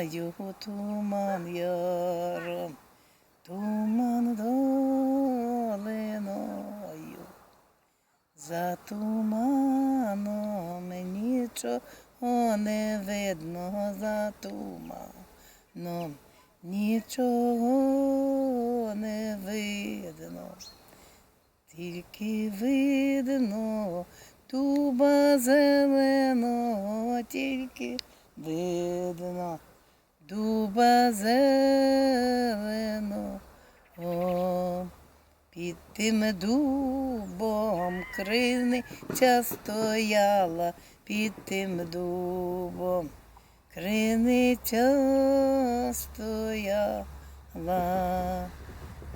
знаю туман яром, туман долиною. За туманом нічого не видно, за туманом нічого не видно. Тільки видно дуба зеленого, тільки видно дуба зеленого. Під тим дубом криниця стояла, під тим дубом криниця стояла.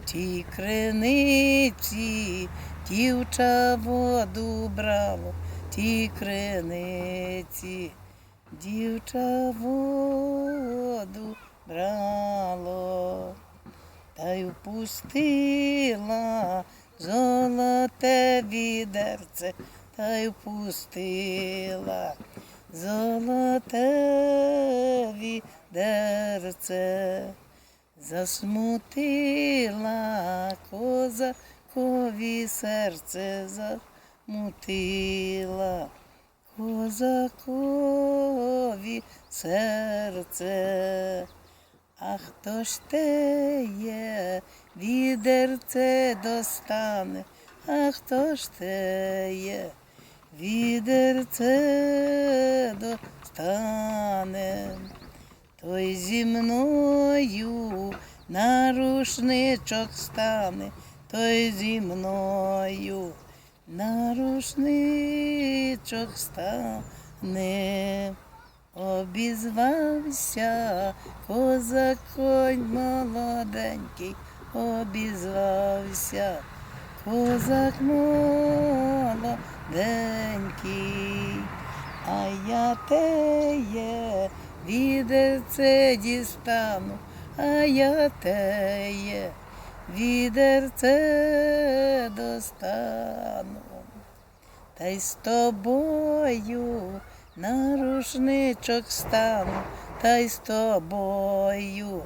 В тій криниці дівча воду брало, в тій криниці дівча воду брало та й впустила золоте відерце, та й впустила золоте відерце, засмутила козакові серце, замутила козакові серце. А хто ж те є, відерце достане, а хто ж те є, відерце достане, той зі мною на рушничок стане, той зі мною на рушничок стане. Обізвався козак молоденький, обізвався козак молоденький, а я теє відерце дістану, а я теє відерце достану та й з тобою на рушничок стану, та й з тобою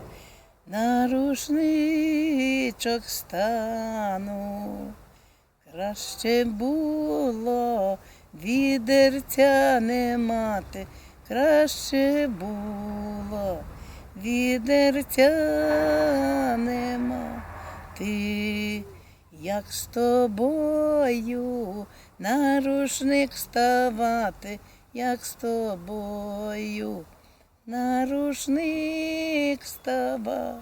на рушничок стану. Краще було відерця не мати, краще було відерця Як з тобою на рушник ставати, як з тобою на рушник ставати.